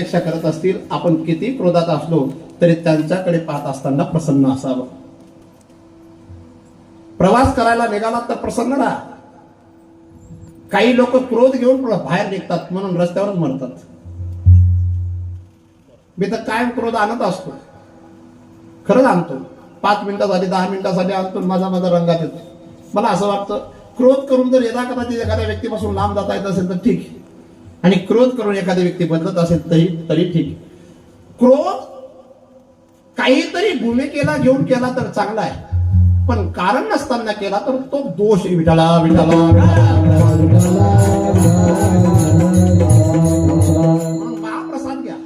अपेक्षा करत असतील आपण किती क्रोधात असलो तरी त्यांच्याकडे पाहत असताना प्रसन्न असावं. प्रवास करायला निघाला तर प्रसन्न राहा. काही लोक क्रोध घेऊन बाहेर निघतात म्हणून रस्त्यावरच मरतात. मी तर कायम क्रोध आणत असतो. खरंच आणतो पाच मिनिटासाठी दहा मिनिटासाठी आणतो माझा माझा रंगात येतो. मला असं वाटतं क्रोध करून जर यदा कदाचित एखाद्या व्यक्तीपासून लांब जाता येत असेल तर ठीक. आहे. आणि क्रोध करून एखादी व्यक्ती बदलत असेल तरी तरी ठीक क्रोध काहीतरी भूमिकेला घेऊन केला तर चांगला आहे. पण कारण नसताना केला तर तो दोष विठाला विठाला महाप्रसाद घ्या.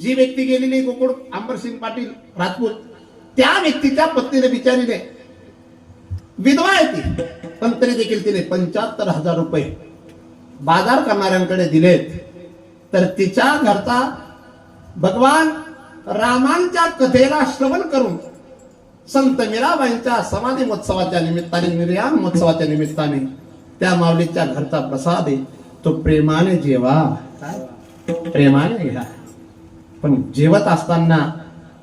जी व्यक्ती गेलेली गोकुळ अंबरसिंग पाटील राजपूत त्या व्यक्तीच्या पत्नीने विचारिले विधवा आहे ती. पण तरी देखील तिने पंच्याहत्तर हजार रुपये बाजार करणाऱ्यांकडे दिलेत. तर तिच्या घरचा भगवान रामांच्या कथेला श्रवण करून संत मीराबाईंच्या समाधी महोत्सवाच्या निमित्ताने निर्याम महोत्सवाच्या निमित्ताने त्या माऊलीच्या घरचा प्रसाद आहे. तो प्रेमाने जेवा. प्रेमाने घ्या पण जेवत असताना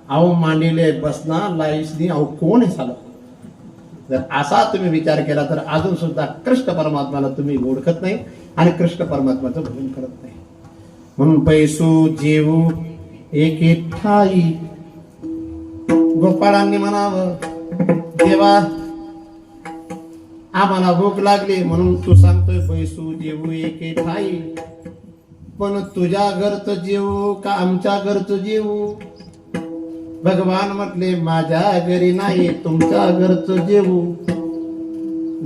अहो मांडीले बसना लाईसनी अहो कोण आहे साला? जर असा तुम्ही विचार केला तर अजून सुद्धा कृष्ण परमात्माला तुम्ही ओळखत नाही आणि कृष्ण परमात्माचं भजन करत नाही. म्हणून पैसू जेवू एके ठाई गोपाळांनी म्हणावं देवा आम्हाला भूक लागली म्हणून तू सांगतोय पैसू जेवू एके ठाई. पण तुझ्या घरचं जेवू का आमच्या घरचं जेवू भगवान म्हटले माझ्या घरी नाही तुमच्या घरचं जेवू.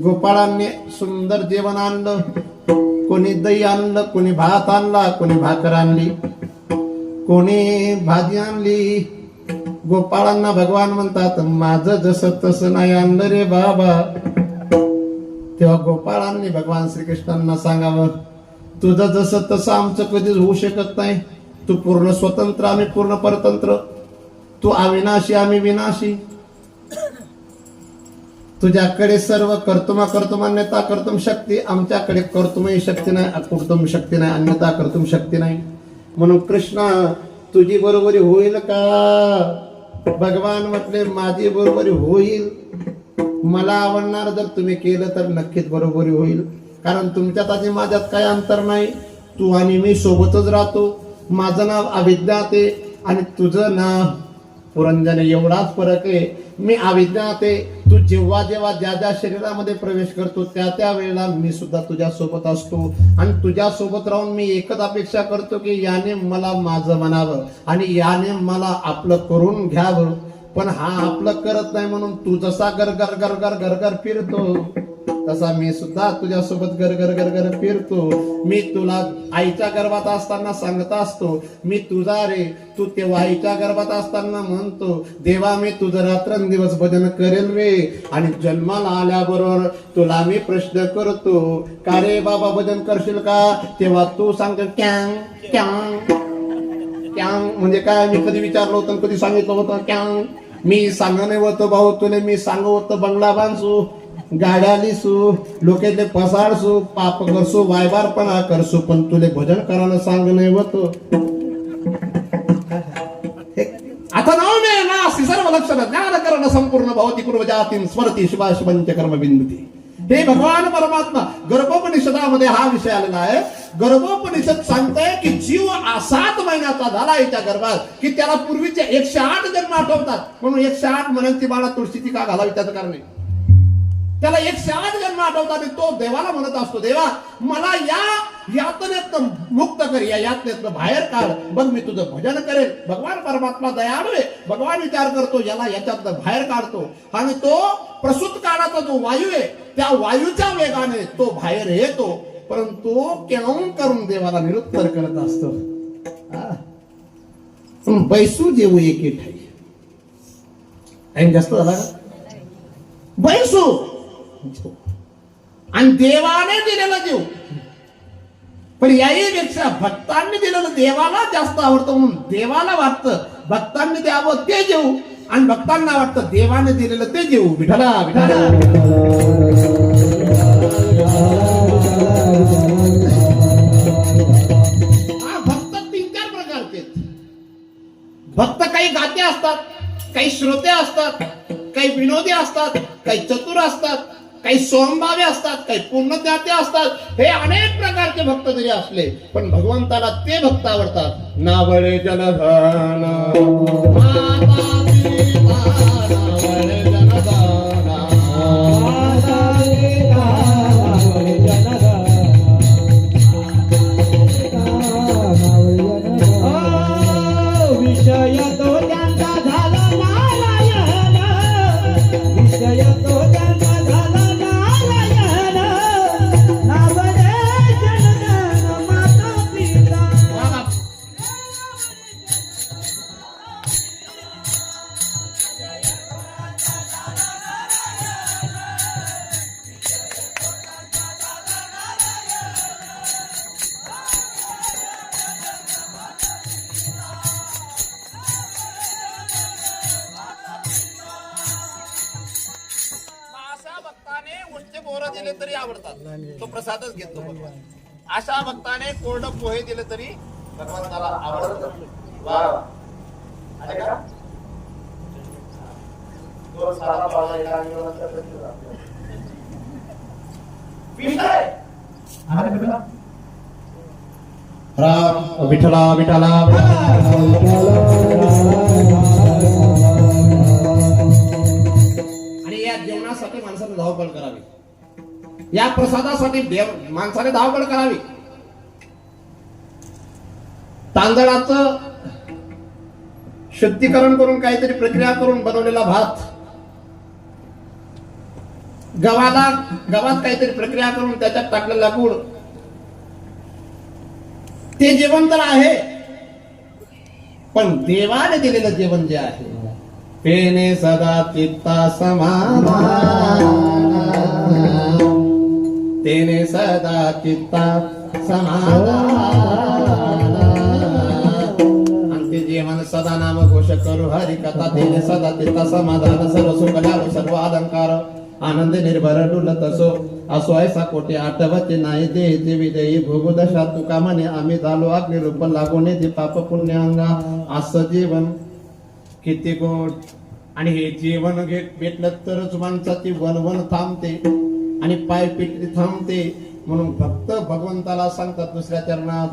गोपाळांनी सुंदर जेवण आणलं. कोणी दही आणलं कोणी भात आणला कोणी भाकर आणली कोणी भाजी आणली. गोपाळांना भगवान म्हणतात माझं जसं तसं नाही आणलं रे बाबा. तेव्हा गोपाळांनी भगवान श्रीकृष्णांना सांगावं तुझं जसं तसं आमचं कधीच होऊ शकत नाही. तू पूर्ण स्वतंत्र आम्ही पूर्ण परतंत्र. तू अविनाशी आम्ही विनाशी. तुझ्याकडे सर्व कर्तुमा कर्तुम अन्यता कर्तुम शक्ती आमच्याकडे कर्तुमही शक्ती नाही अकुर्तुम शक्ती नाही अन्यता कर्तुम शक्ती नाही. म्हणून कृष्णा तुझी बरोबरी होईल का? भगवान म्हटले माझी बरोबरी होईल. मला आवडणार जर तुम्ही केलं तर नक्कीच बरोबरी होईल. कारण तुमच्यात आणि माझ्यात काय अंतर नाही. तू आणि मी सोबतच राहतो. माझं नाव अविद्या ते आणि तुझं नाव पुरंजन एवढाच फरक आहे. मी अविज्ञात आहे. तू जेव्हा जेव्हा ज्या ज्या शरीरामध्ये प्रवेश करतो त्या त्या वेळेला मी सुद्धा तुझ्या सोबत असतो. आणि तुझ्या सोबत राहून मी एकच अपेक्षा करतो की याने मला माझं म्हणावं आणि याने मला आपलं करून घ्यावं. पण हा आपलं करत नाही म्हणून तू जसा गर गर गर गर गर गर फिरतो. तसा मी सुद्धा तुझ्या सोबत गर गर गर गर फिरतो. मी तुला आईच्या गर्भात असताना सांगत असतो. मी तुझा रे तू तेव्हा आईच्या गर्भात असताना म्हणतो देवा मी तुझं रात्रंदिवस भजन करेल रे. आणि जन्माला आल्याबरोबर तुला मी प्रश्न करतो का रे बाबा भजन करशील का? तेव्हा तू सांगतो कॅंग कॅंग कॅंग म्हणजे काय? मी कधी विचारलं होतं कधी सांगितलं होतं कॅंग मी सांगणे होतं भाऊ तुले मी सांगू होतं बंगला बांधू. गाड्या लिसू लोकेतले पसाडसू पाप करसू वायबारपणा करसू पण तुले भजन करायला सांगणे होतं. आता नाव मे ना सर्व लक्षण ज्ञान करण संपूर्ण भवती पूर्व जातीन स्मरती पंच कर्म बिंदुती. हे भगवान परमात्मा गर्भोपनिषदामध्ये हा विषय आलेला आहे. गर्भोपनिषद सांगताय की जीव सात महिन्याचा झाला याच्या गर्भात की त्याला पूर्वीचे एकशे आठ जन्म आठवतात. म्हणून एकशे आठ म्हणून ती बाळा तुळशीची का घालावी त्याचं कारण आहे? त्याला एकशे आठ जन्म आठवतात आणि तो देवाला म्हणत असतो देवा मला या यातनेतनं मुक्त कर या यातनेतनं बाहेर काढ. मग मी तुझं भजन करेल भगवान परमात्मा दयाळू आहे. भगवान विचार करतो याला याच्यातनं बाहेर काढतो. आणि तो प्रसूत काळाचा जो वायू आहे त्या वायूच्या वेगाने तो बाहेर येतो. परंतु तो केवून करून देवाला निरुत्तर करत असतो. बैसू देऊ एके ठाई. टाइम जास्त झाला का? बैसू! आणि देवाने दिलेला जीव पण भक्तांनी दिलेलं देवाला जास्त आवडतं म्हणून देवाला वाटतं भक्तांनी द्यावं ते जेऊ आणि भक्तांना वाटतं देवाने दिलेलं ते जेऊ विठाला विठाला हा भक्त तीन चार प्रकारचे भक्त काही गाते असतात काही श्रोते असतात काही विनोदी असतात काही चतुर असतात काही सोमभावे असतात काही पूर्णत्याते असतात हे अनेक प्रकारचे भक्त जरी असले पण भगवंताला ते भक्त आवडतात. नावळे जनधन उष्टे बोरं दिले तरी आवडतात. तो प्रसादच घेतो भगवान. अशा भक्ताने कोरड पोहे दिले तरी भगवंताला आवडतात. का? राम विठला विठला आणि या जेवणासाठी माणसाने धावपळ करावी. या प्रसादासाठी देव माणसाने धावपळ करावी. तांदळाचं शुद्धीकरण करून काहीतरी प्रक्रिया करून बनवलेला भात. गव्हाला गव्हात काहीतरी प्रक्रिया करून त्याच्यात टाकलेला गुळ. ते जेवण तर आहे पण देवाने दिलेलं जेवण जे आहे पेने सदा चित्ता समाधान. तेने सदा चित्ता समाधान। जीवन सदा नाम घोष करू हरी कथा तेने सदा चित्ता समाधान। सर्व सुख लाभ सर्व अलंकार आनंद निर्भर डुलत असो असो ऐसा कोटे आठवते नाही दे ते विदयी भोगदशा तुका म्हणे आम्ही झालो अग्नि रूप लागून येते पाप पुण्य अंगा। असं जीवन किती गोड. आणि हे जीवन घेत भेटलं तरच माणसाची वनवन थांबते. आणि पाय पिटली थांबते. म्हणून फक्त भगवंताला सांगतात दुसऱ्या चरणात.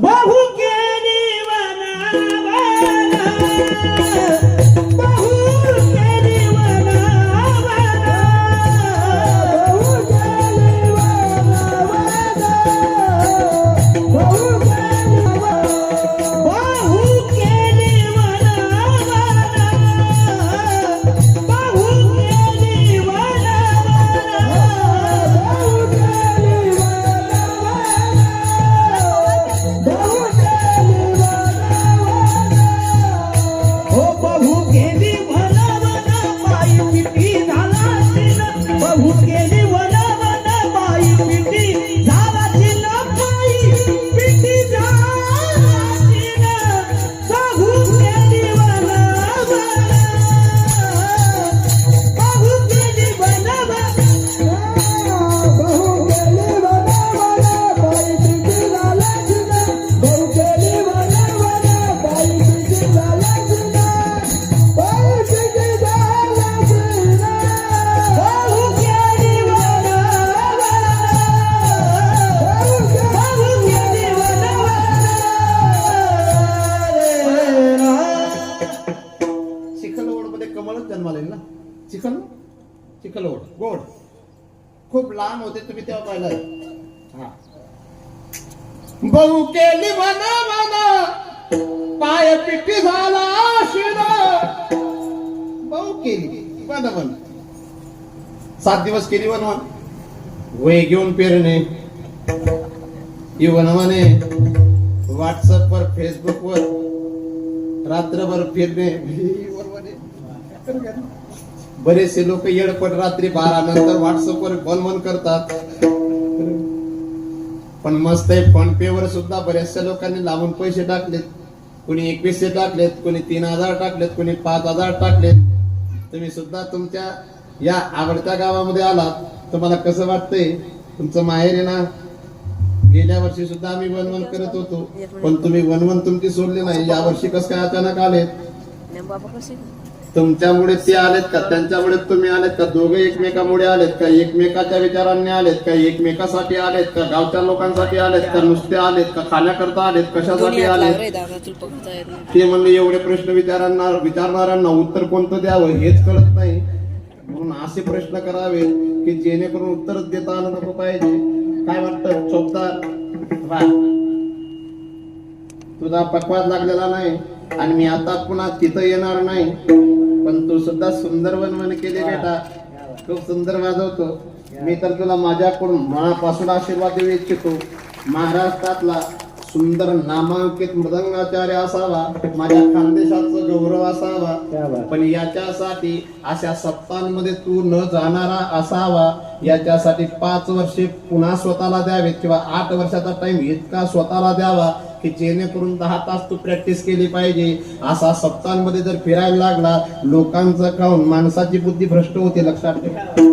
काम होते तुम्ही तेव्हा पाहिलं बहु केली म्हणा म्हणा पाय पिठी झाला बहु केली वन वन. सात दिवस केली वन वय घेऊन पेरणे. ही वनवने व्हॉट्सअप वर फेसबुक वर रात्रभर फिरणे बरेचसे लोक येडपट रात्री बारा नंतर व्हॉट्सअपवर वर वन करतात. पण मस्त आहे फोन पे वर सुद्धा बऱ्याचशा लोकांनी लावून पैसे टाकलेत. कोणी एकवीसशे टाकलेत कोणी तीन हजार टाकलेत कोणी पाच हजार टाकलेत. तुम्ही सुद्धा तुमच्या या आवडत्या गावामध्ये आलात तुम्हाला कसं वाटतंय? तुमचं माहेर आहे ना गेल्या वर्षी सुद्धा आम्ही वनवन करत होतो. पण तुम्ही वनवन तुमची सोडली नाही. या वर्षी कसं काय अचानक आलेत? बाबा कसे? तुमच्यामुळे ते आलेत का? त्यांच्यामुळे तुम्ही आलेत का? दोघे एकमेकामुळे आलेत का? एकमेकाच्या विचारांनी आलेत का? एकमेकासाठी आलेत का? गावच्या लोकांसाठी आलेत का? नुसते आलेत का? खाण्याकरता आलेत? कशासाठी आलेत? ते म्हणले एवढे प्रश्न विचारांना विचारणाऱ्यांना उत्तर कोणतं द्यावं? हेच कळत नाही. म्हणून असे प्रश्न करावे की जेणेकरून उत्तरच देता आलं नको पाहिजे. काय वाटतं? चोपदार तुझा पकवाद लागलेला नाही आणि मी आता पुन्हा तिथं येणार नाही. पण तू सुद्धा सुंदर वनवन केले बेटा. खूप सुंदर वाजवतो. मी तर तुला माझ्याकडून मनापासून आशीर्वाद देऊ इच्छितो. महाराष्ट्रातला सुंदर नामांकित मृदंगाचार्य असावा माझ्या खानदेशाचा गौरव असावा पण याच्यासाठी अशा सप्तांमध्ये तू न जाणारा असावा याच्यासाठी पाच वर्षे पुन्हा स्वतःला द्यावे किंवा आठ वर्षाचा टाइम इतका स्वतःला द्यावा की जेणेकरून दहा तास तू प्रॅक्टिस केली पाहिजे. असा सप्तांमध्ये जर फिरायला लागला लोकांचं खाऊन माणसाची बुद्धी भ्रष्ट होते लक्षात ठेवा.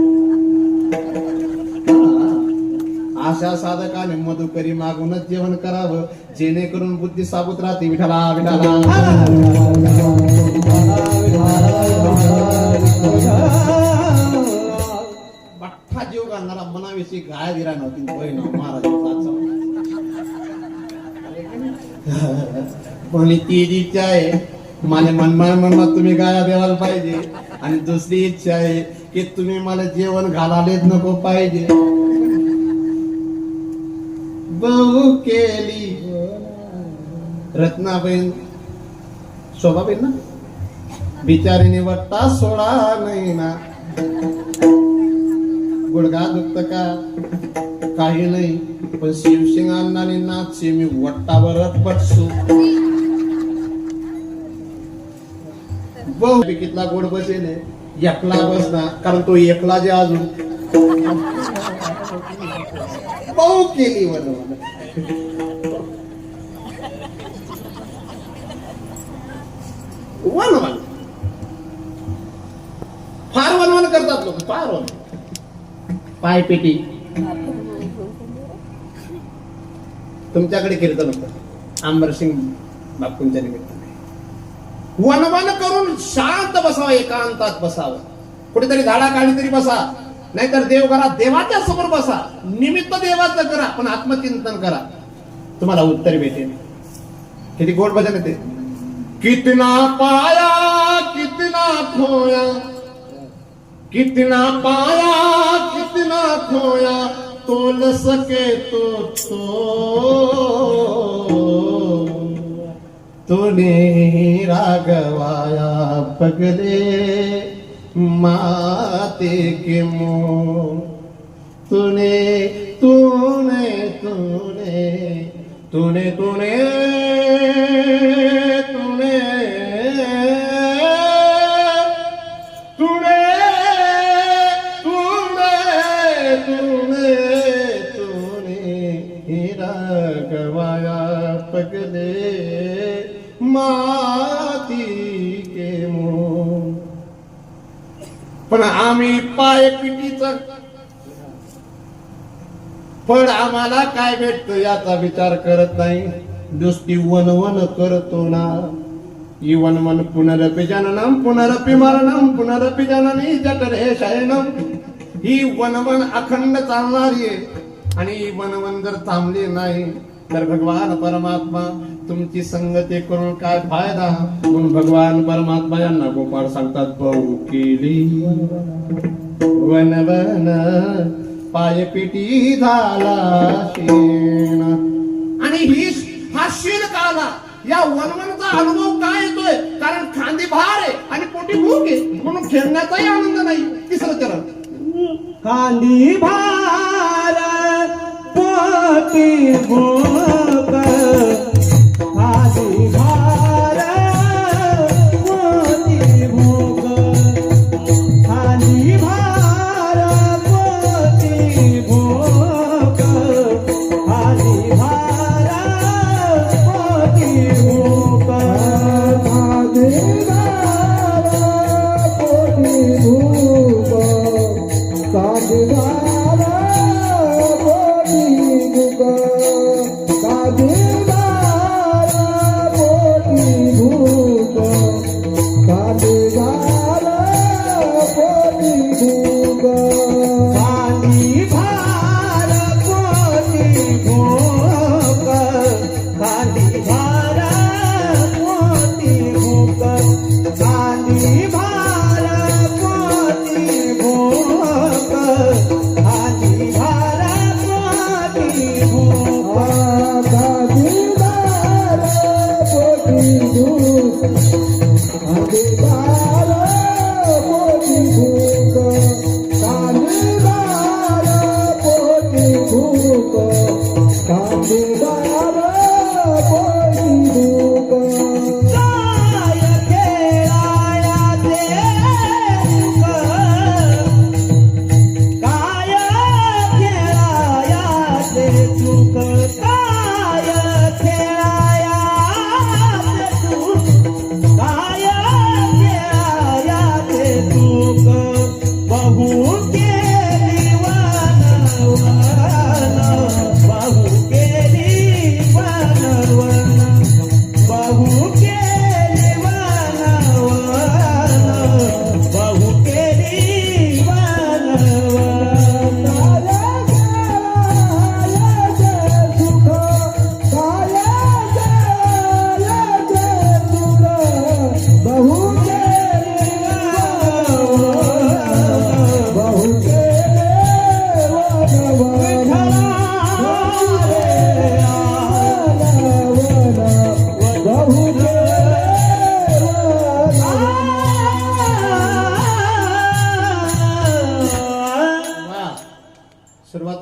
अशा साधकाने मधुकरी मागूनच जेवण करावं जेणेकरून बुद्धी साबूत राहते. विठाला विठाला बठ्ठा जीव घालणारा मनाविषयी गाय दिला नव्हती महाराज. कोणी ती जी इच्छा आहे. माझ्या मनमान मनात तुम्ही गाया द्यायला पाहिजे. आणि दुसरी इच्छा आहे की तुम्ही मला जेवण घालायलाच नको पाहिजे. बहु केली. रत्नाबाईन शोभाबाईन ना? बिचारीने वट्टा सोडा नाही ना. गुडघा दुखत का? काही नाही पण शिवसिंग अण्णाने नाचशे मी वट्टावर पटसू बहु कितला गोड बसेल एकला बसना कारण तो एकला जे अजून बहु केली म्हणून. वन वन. फार वन वन करतात लोक फार वन. पाय पेटी तुमच्याकडे कीर्तन होतं आंबरसिंग बापूंच्या निमित्ताने. वनवन करून शांत बसावं एकांतात बसावं. कुठेतरी झाडा काढली तरी बसा. नाहीतर देवघरात देवाच्या समोर बसा. निमित्त देवाचं करा पण आत्मचिंतन करा. तुम्हाला उत्तर भेटेल. किती गोड भजन येते कितना पाया कितना खोया कितना पाया कितना खोया तोल सके तो तो। तूने रागवाया पगले माते के मुंह। तूने तूने तूने तूने तूने तूने पण आम्हाला काय भेटतं याचा विचार करत नाही. नुसती वन वन करतो ना. इवन मन पुनरपी जननम पुनरपी मरणम पुनरपी जननी जठरे शयनम. ही वनवन अखंड चालणारी आहे. आणि ही वनवन जर थांबली नाही तर भगवान परमात्मा तुमची संगती करून काय फायदा? म्हणून भगवान परमात्मा यांना गोपाळ सांगतात बहु केली. वनवन वन पायपिटी झाला शेण. आणि ही हा शीण काला या वनवनचा अनुभव काय येतोय? कारण खांदी भार आहे आणि पोटी भूक आहे म्हणून खेळण्याचाही आनंद नाही. तिसरं चरण. खांदी भार पोटी भूक. खेळायाचे सुख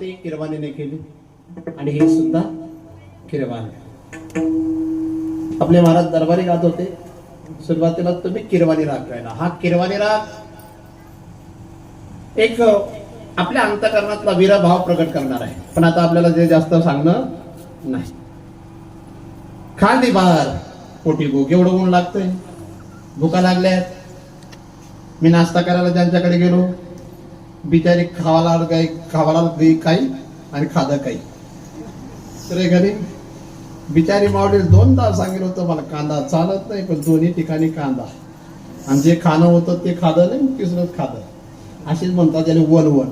ते किरवाणीने केली. आणि हे सुद्धा किरवाण आपले महाराज दरबारी गात होते. सुरुवातीला तुम्ही किरवाणी राग गायला. हा किरवाणी राग एक आपल्या अंतकरणातला वीरभाव प्रकट करणार आहे. पण आता आपल्याला जे जास्त सांगणं नाही. खांदी बार पोटी भूक एवढं ऊन लागतंय. भुका लागल्यात. मी नाश्ता करायला ज्यांच्याकडे गेलो बिचारी खावाला काही खावाला गई काही आणि खादा काही तर घरी बिचारी मावडील दोनदा सांगितलं होतं मला कांदा चालत नाही पण दोन्ही ठिकाणी कांदा. आणि जे खाणं होतं ते खादं नाही तिसरंच खादं. अशीच म्हणतात त्याने वन वन.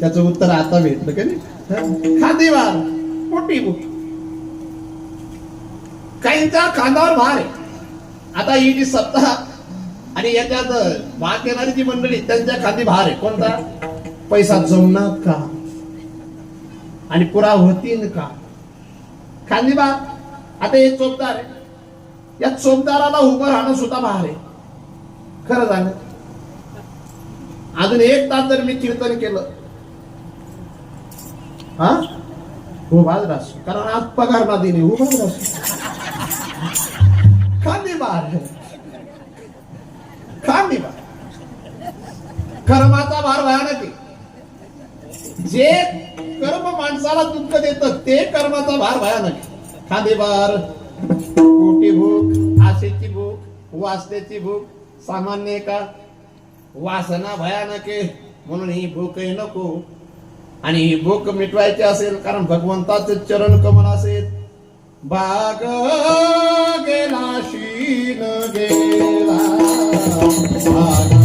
त्याचं उत्तर आता भेटलं का नाही? खादी वार. मोठी बुक काहींचा खांद्यावर भार आहे. आता ही जी सत्ता आणि याच्यात वाद येणारी जी मंडळी त्यांच्या खांदी भार आहे. कोणता? पैसा जमणार का? आणि पुरा होतीन का? खांदी आता हे चोपदार आहे. या चोपदाराला उभं राहणं सुद्धा भार आहे. खरं झालं अजून एक तास जर मी कीर्तन केलं. हा? हो राहतो कारण आज पगार ना दिली उभाच राहतो खांदी भार खांदी भार कर्माचा भार भयानक आहे जे कर्म माणसाला दुःख देत ते कर्माचा भार भयानक आहे. भार मोठी भूक आशेची भूक वासनेची भूक सामान्य का? वासना भयानक आहे म्हणून ही भूक नको. आणि ही भूक मिटवायची असेल कारण भगवंताचे चरण कमल असेल. बाग गेला शीन गेला. बाग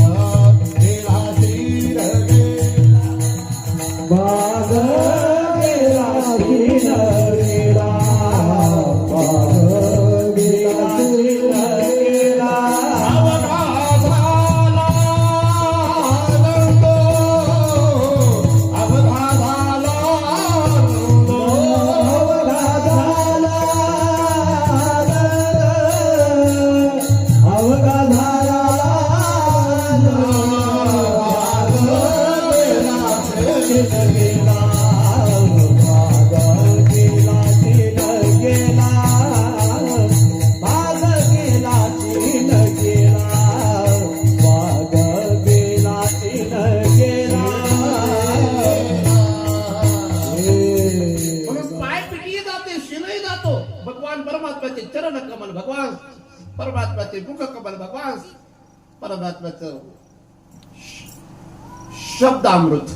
शब्द अमृत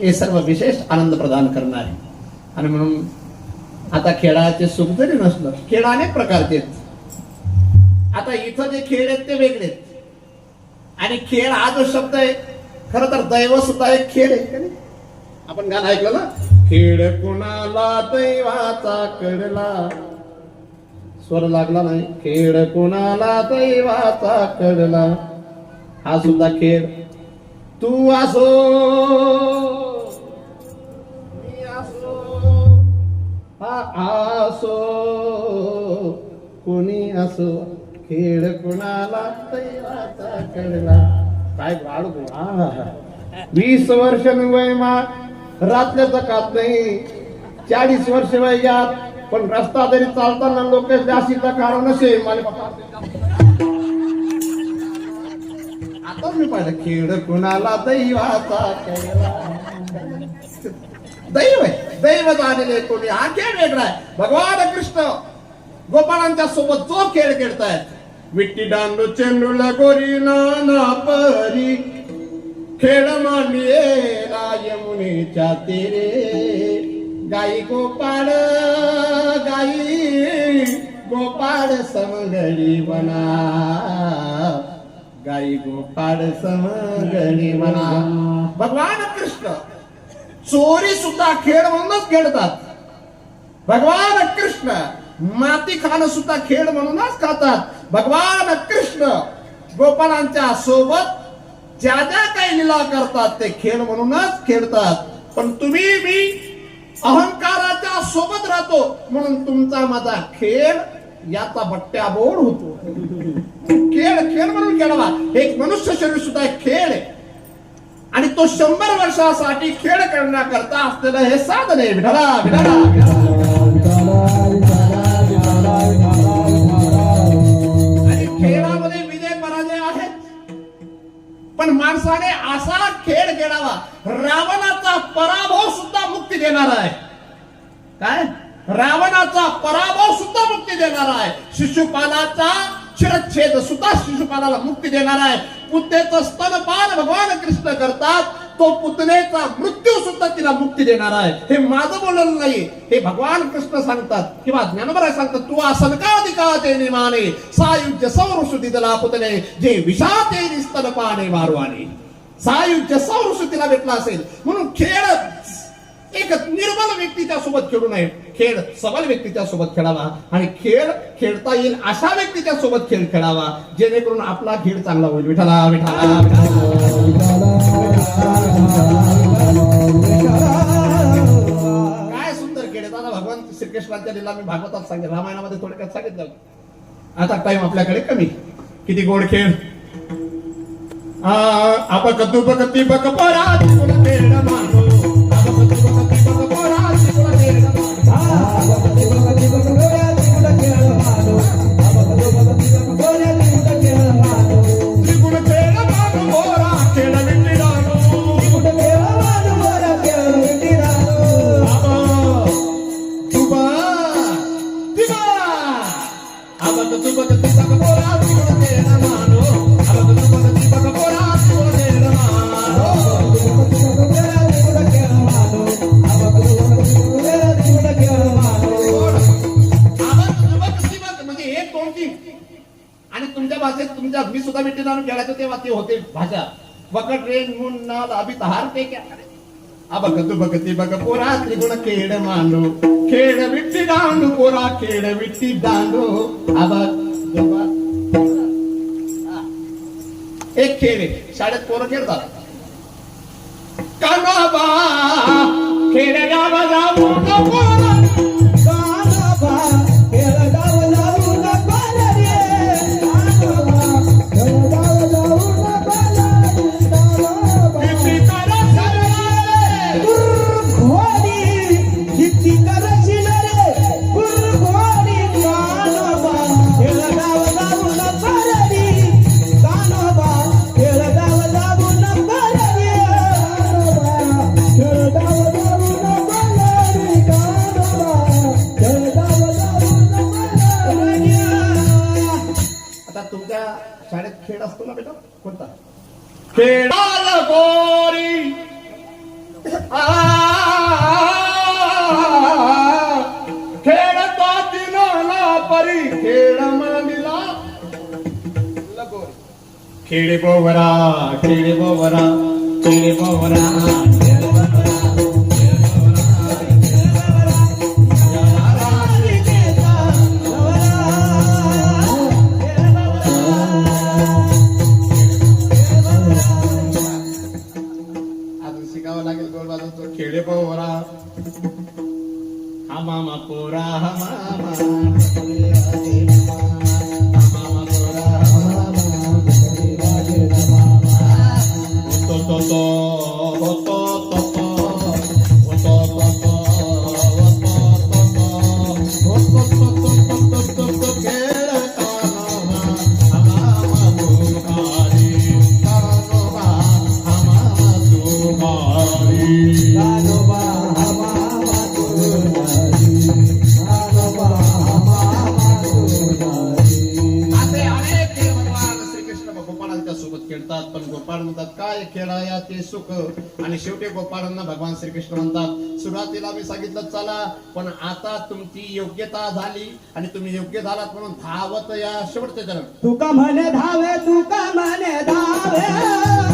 हे सर्व विशेष आनंद प्रदान करणार आहे. आणि म्हणून आता खेळाचे सुख जरी नसलं खेळ अनेक प्रकारचे आता इथं जे खेळ आहेत ते वेगळे आहेत. आणि खेळ हा जो शब्द आहे खर तर दैव सुद्धा एक खेळ आहे? आपण गाणं ऐकलं ना? खेळ कुणाला दैवाचा कडला स्वर लागला नाही. खेळ कुणाला दैवाचा कडला हा सुद्धा खेळ. तू असो. मी असो. हा असो. कोणी असो. खेळ कुणाला दैवाचा कळला. काय बाळ वीस वर्ष वय मा रात्रीचं खात नाही. चाळीस वर्ष वयात. पण रस्ता जरी चालताना लोक जाशीचा कारण नसे मला आता मी पाहिलं खेळ कुणाला दैवाचा केला. दैव आहे दैव झालेले कोणी. हा खेळ वेगळा आहे. भगवान कृष्ण गोपाळांच्या सोबत जो खेळ खेळतायत. विट्टी दांडू चेंडू लगोरी नाना परी. खेळ मांडलेला रायमुनीच्या तेरे. गाई गोपाळ गाई गोपाळ समगडी बना गाई गोपाळ समगणी म्हणा भगवान कृष्ण. चोरी सुद्धा खेळ म्हणूनच खेळतात. भगवान कृष्ण. माती खाणं सुद्धा खेळ म्हणूनच खातात. भगवान कृष्ण गोपाळांच्या सोबत ज्या ज्या काही लीला करतात ते खेळ म्हणूनच खेळतात. पण तुम्ही मी अहंकाराच्या सोबत राहतो म्हणून तुमचा माझा खेळ याचा बट्ट्याबोड होतो. खेळ खेळ म्हणून खेळावा. एक मनुष्य शरीर सुद्धा एक खेळ आहे. आणि तो शंभर वर्षासाठी खेळ करण्याकरता असलेलं हे साधन आहे. विठाला विठाला पण माणसाने असा खेळ खेळावा. रावणाचा पराभव सुद्धा मुक्ती देणार आहे. काय? रावणाचा पराभव सुद्धा मुक्ती देणार आहे. शिशुपालाचा अक्षरच्छेद सुद्धा शिशुपालाला मुक्ती देणार आहे. पुतनेचं स्तनपान भगवान कृष्ण करतात. तो पुतनेचा मृत्यू सुद्धा तिला मुक्ती देणार आहे. हे माझं बोललं नाही. हे भगवान कृष्ण सांगतात किंवा ज्ञानोबराय सांगतात तू आसन का अधिका निमाने सायुज्य सौरसुती दला पुतने जे विषाते स्तनपाने मारवाने. सायुज्य सौरसुतीला भेटला असेल. म्हणून खेळ एकच निर्बल व्यक्तीच्या सोबत खेळू नये. खेळ सबल व्यक्तीच्या सोबत खेळावा आणि खेळ खेळता येईल अशा व्यक्तीच्या सोबत खेळ खेळावा जेणेकरून आपला खेळ चांगला होईल. विठाला विठाला काय सुंदर खेळ आहे. दादा भगवान श्रीकृष्णांच्या लीला मी भागवतात सांगितलं रामायणामध्ये थोडक्यात सांगितलं. आता टाइम आपल्याकडे कमी. किती गोड खेळ. आपण कती बक परा तुमच्या मी सुद्धा मिठी जाणून खेळायचो तेव्हा ते होते भाषा वकट रेन मुन नाद अभित हार ते क्या? अबक तू बघती बघ पोरा त्रिगुण खेळ मांडू. खेळ विट्टी दांडू पोरा खेळ विट्टी दांडो. अबक एक खेळ शाळेत पोरं खेळतात. कानाबा खेळ गावा जाऊ नको आता तुमच्या शाळेत खेळ असतो ना बेटा? कोणता? खेळाल गोरी आ, खेळता दिनाला परी. खेळ मांडिला. लगोरी खेळे बोवरा खेळे बोवरा खेळे बोवरा. मामा पोरा हा मामा मामा आणि शेवटी गोपाळांना भगवान श्रीकृष्ण म्हणतात सुरुवातीला मी सांगितलं चला पण आता तुमची योग्यता झाली आणि तुम्ही योग्य झालात म्हणून धावत या शेवटचे चरण तुका म्हणे धावे तुका म्हणे धावे?